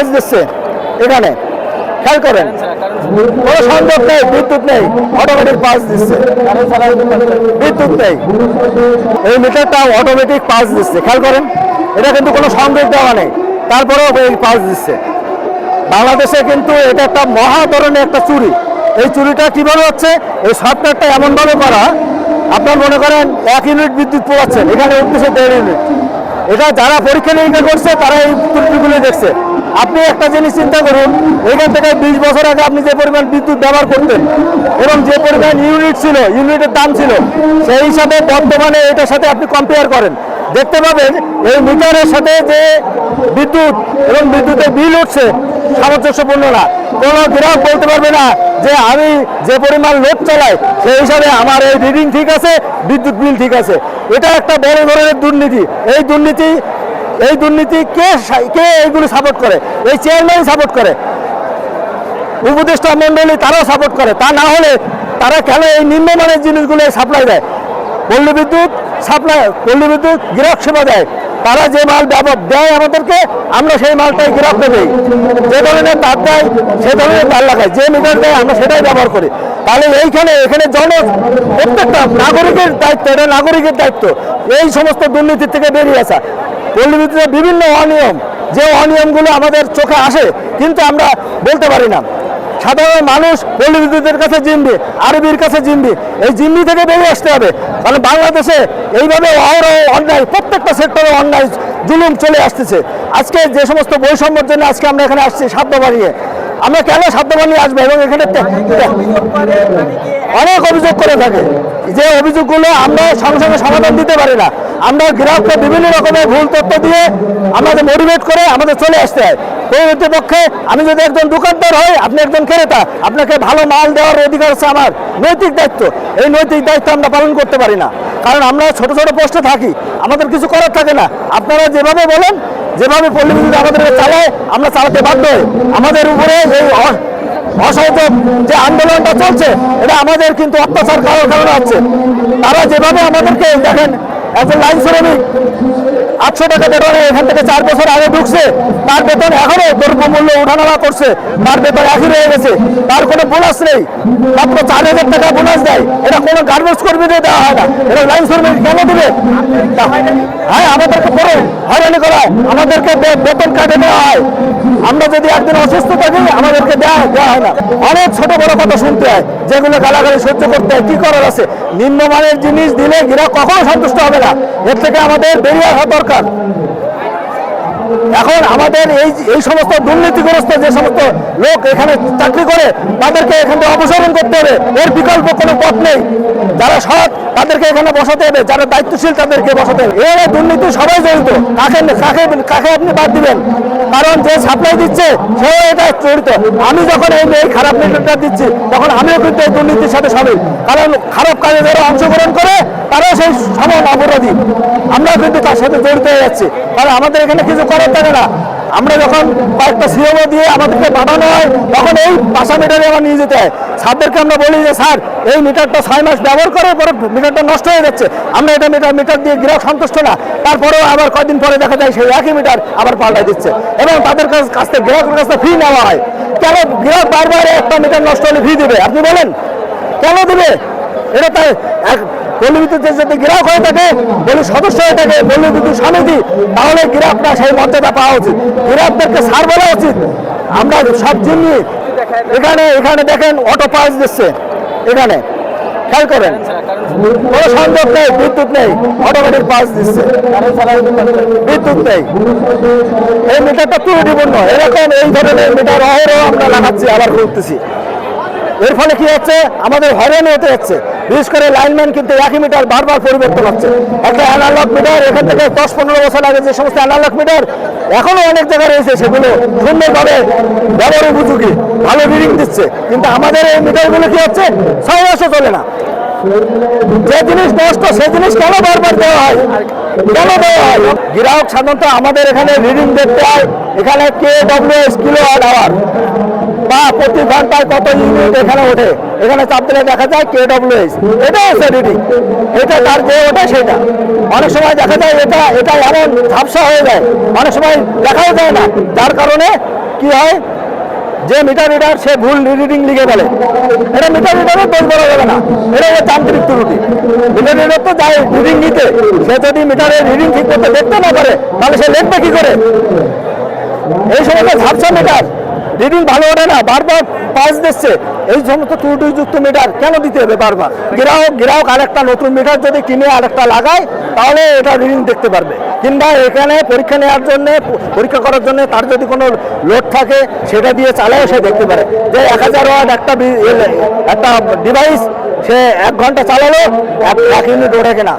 Pass দিচ্ছে এখানে। খেয়াল করেন। কোনো সংযোগ নেই, বিদ্যুৎ নেই অটোমেটিক পাস দিচ্ছে। বিদ্যুৎ নেই। এই মিটারটা অটোমেটিক পাস দিচ্ছে। খেয়াল করেন, এটা কিন্তু কোনো সংযোগ দেওয়া নেই। তারপরেও এই পাস দিচ্ছে। বাংলাদেশে কিন্তু এটা একটা মহা ধরনের একটা চুরি। এই চুরিটা কীভাবে হচ্ছে? এই সফটওয়্যারটা এমনভাবে করা, আপনার মনে করেন এক ইউনিট বিদ্যুৎ পোড়াচ্ছেন, এখানে উঠতেছে দেড় ইউনিট এটা যারা পরীক্ষা নিরীক্ষা করছে, তারা এই ত্রুটিগুলো দেখছে। আপনি একটা জিনিস চিন্তা করুন, এখান থেকে বিশ বছর আগে আপনি যে পরিমাণ বিদ্যুৎ ব্যবহার করতেন এবং যে পরিমাণ ইউনিট ছিল ইউনিটের দাম ছিল, সেই হিসাবে বর্তমানে এটার সাথে আপনি কম্পেয়ার করেন। দেখতে পাবেন, এই মিটারের সাথে যে বিদ্যুৎ এবং বিদ্যুতের বিল উঠছে, সামঞ্জস্যপূর্ণ না। কোনো গ্রাহক বলতে পারবে না যে আমি যে পরিমাণ লোড চালাই, সেই হিসাবে আমার এই রিডিং ঠিক আছে, বিদ্যুৎ বিল ঠিক আছে। এটা একটা বড় ধরনের দুর্নীতি। এই দুর্নীতি এই দুর্নীতি কে কে এইগুলো সাপোর্ট করে? এই চেয়ারম্যান সাপোর্ট করে। উপদেষ্টা মন্ডলী তারাও সাপোর্ট করে। তা না হলে তারা কেন এই নিম্নমানের জিনিসগুলো সাপ্লাই দেয়? পল্লী বিদ্যুৎ সাপ্লাই পল্লী বিদ্যুৎ গ্রাহক সেবা দেয়। তারা যে মাল দেয় আমাদেরকে, আমরা সেই মালটাই গ্রাহককে দিই। যে ধরনের তার দেয়, সে ধরনের তার লাগাই যে মিটার দেয়, আমরা সেটাই ব্যবহার করি। তাহলে এইখানে, এখানে জন প্রত্যেকটা নাগরিকের দায়িত্ব, এটা নাগরিকের দায়িত্ব। এই সমস্ত দুর্নীতি থেকে বেরিয়ে আসা। পল্লী বিদ্যুতের বিভিন্ন অনিয়ম, যে অনিয়মগুলো আমাদের চোখে আসে, কিন্তু আমরা বলতে পারি না। সাধারণ মানুষ পল্লী বিদ্যুতের কাছে জিম্বি আরবির কাছে জিম্বি এই জিম্বি থেকে বেরিয়ে আসতে হবে। কারণ বাংলাদেশে এইভাবে অহরহ অন্যায়, প্রত্যেকটা সেক্টরে অন্যায় জুলুম চলে আসতেছে। আজকে যে সমস্ত বৈষম্যের জন্য আজকে আমরা এখানে আসছি সাধ্য বানিয়ে আমরা কেন সাধ্য বানিয়ে আসব? এবং এখানে অনেক অভিযোগ করে থাকে। যে অভিযোগগুলো আমরা সঙ্গে সঙ্গে সমাধান দিতে পারি না। আমরা গ্রাহককে বিভিন্ন রকমের ভুল তথ্য দিয়ে আমাদের মোটিভেট করে আমাদের চলে আসতে হয়। পক্ষে আমি যদি একজন দোকানদার হই, আপনি একজন ক্রেতা, আপনাকে ভালো মাল দেওয়ার অধিকার আছে আমার। নৈতিক দায়িত্ব। এই নৈতিক দায়িত্ব আমরা পালন করতে পারি না। কারণ আমরা ছোট ছোট পোস্টে থাকি, আমাদের কিছু করার থাকে না। আপনারা যেভাবে বলেন, যেভাবে পল্লী বিদ্যুৎ আমাদেরকে চালায়, আমরা চালাতে বাধ্য আমাদের উপরে এই অসহযোগ যে আন্দোলনটা চলছে, এটা আমাদের কিন্তু অত্যাচার করার কারণে হচ্ছে। তারা যেভাবে আমাদেরকে দেখেন একজন লাইন শ্রমিক আটশো টাকা বেতনে এখান থেকে চার বছর আগে ঢুকছে, তার বেতন এখনও দ্রব্য মূল্য ওঠানামা করছে, তার বেতন একই রয়ে গেছে, তার কোনো বোনাস নেই। মাত্র চার হাজার টাকা বোনাস দেয়। এটা কোনো গার্মেন্টস কর্মীদের দেওয়া হয় না। এটা লাইন শ্রমিক কেন দেবে? হ্যাঁ আমাদেরকে হয়রানি করা আমাদেরকে বেতন কাটে দেওয়া হয়। আমরা যদি একদিন অসুস্থ থাকি, আমাদেরকে দেওয়া দেওয়া হয় না। অনেক ছোট বড় কথা শুনতে হয়, যেগুলো গালাগালি সহ্য করতে হয়, কি করার আছে? নিম্নমানের জিনিস দিলে গ্রাহক কখনো সন্তুষ্ট হবে না এর থেকে আমাদের বেরিয়ে আসা দরকার। এখন আমাদের এই এই সমস্ত দুর্নীতিগ্রস্ত যে সমস্ত লোক এখানে চাকরি করে, তাদেরকে এখান অপসারণ করতে হবে। এর বিকল্প কোনো পথ নেই। যারা সৎ, তাদেরকে এখানে বসাতে হবে। যারা দায়িত্বশীল, তাদেরকে বসাতে হবে। এর দুর্নীতি সবাই জড়িত। কাকে কাকে কাকে আপনি বাদ দিবেন? কারণ যে সাপ্লাই দিচ্ছে, সেও এটা জড়িত। আমি যখন এই এই খারাপ মিটারটা দিচ্ছি, তখন আমিও কিন্তু এই দুর্নীতির সাথে সামিল। কারণ খারাপ কাজে যারা অংশগ্রহণ করে সেই সমান অপরাধী আমরাও কিন্তু তার সাথে জড়িত হয়ে যাচ্ছি। কারণ আমাদের এখানে কিছু করার থাকে না। আমরা যখন কয়েকটা সিএমও দিয়ে আমাদেরকে পাঠানো হয়, তখন এই পাশা মিটারে আমার নিয়ে যেতে হয়। স্যারদেরকে আমরা বলি যে, স্যার, এই মিটারটা ছয় মাস ব্যবহার করে পরে মিটারটা নষ্ট হয়ে যাচ্ছে। আমরা এটা মিটার মিটার দিয়ে গ্রাহক সন্তুষ্ট না। তারপরেও আবার কয়েকদিন পরে দেখা যায় সেই একই মিটার আবার পাল্টাই দিচ্ছে। এবং তাদের কাছ কাছ থেকে গ্রাহকের কাছ থেকে ফি নেওয়া হয়। কেন গ্রাহক বারবার একটা মিটার নষ্ট হলে ফি দেবে? আপনি বলেন। কেন দেবে? এটা তাই এক পল্লী বিদ্যুতের যদি গ্রাহক হয়ে থাকে পল্লী সদস্য হয়ে থাকে পল্লী বিদ্যুৎ সমিতি তাহলে গ্রাহকরা সেই মর্যাদা পাওয়া উচিত। গ্রাহকদেরকে সার বলা উচিত। আমরা সব জিনিস এখানে এখানে দেখেন অটো পাস দিচ্ছে। এখানে, খেয়াল করেন। কোনো সংযোগ নেই, বিদ্যুৎ নেই অটোমেটিক পাস দিচ্ছে। বিদ্যুৎ নেই। এই মিটারটা ত্রুটিপূর্ণ এরকম এই ধরনের মিটার অহরহ আমরা লাগাচ্ছি, আবার করতেছি এর ফলে কি হচ্ছে? আমাদের হয়রানি হতে হচ্ছে। বিশেষ করে লাইনম্যান কিন্তু একই মিটার বারবার পরিবর্তন হচ্ছে। একটা অ্যানালক মিটার এখান থেকে দশ পনেরো বছর আগে যে সমস্ত অ্যানালগ মিটার এখনও অনেক জায়গায় রয়েছে, সেগুলো সুন্দরভাবে ব্যবহার উপযোগী, ভালো রিডিং দিচ্ছে। কিন্তু আমাদের এই মিটারগুলো কি হচ্ছে? ছয় মাসও চলে না। যে জিনিস নষ্ট, সে জিনিস কেন বারবার দেওয়া হয়? কেন দেওয়া হয়? গ্রাহক সাধারণত আমাদের এখানে রিডিং দেখতে হয়। এখানে K W S kilowatt hour বা প্রতি ঘন্টায় কত ইউনিট এখানে ওঠে। এখানে চাপ দিলে দেখা যায় কে ডব্লিউ এস এটা হচ্ছে রিডিং এটা তার যে ওঠে, সেটা। অনেক সময় দেখা যায় এটা এটা এমন ঝাপসা হয়ে যায়। অনেক সময় দেখাও যায় না। যার কারণে কি হয়? যে মিটার রিডার সে ভুল রিডিং লিখে বলে এটা মিটার রিডারও দোষ বলা যাবে না। এটা হচ্ছে তান্ত্রিক ত্রুটি। মিটার রিডার তো যায় রিডিং নিতে। সে যদি মিটারের রিডিং ঠিক করতে দেখতে না পারে, তাহলে সে লিখবে কি করে? এই সময় ঝাপসা মিটার। রিডিং ভালো ওঠে না, বারবার পাস দিচ্ছে। এই জন্য সমস্ত ত্রুটিযুক্ত মিটার কেন দিতে হবে বারবার? গ্রাহক গ্রাহক আরেকটা নতুন মিটার যদি কিনে আরেকটা লাগায়, তাহলে এটা রিডিং দেখতে পারবে। কিংবা এখানে পরীক্ষা নেওয়ার জন্য, পরীক্ষা করার জন্য তার যদি কোনো লোড থাকে, সেটা দিয়ে চালায় সে দেখতে পারে। যে এক হাজার ওয়াট একটা একটা ডিভাইস সে এক ঘণ্টা চালালো, এক ইউনিট ওঠে কিনা।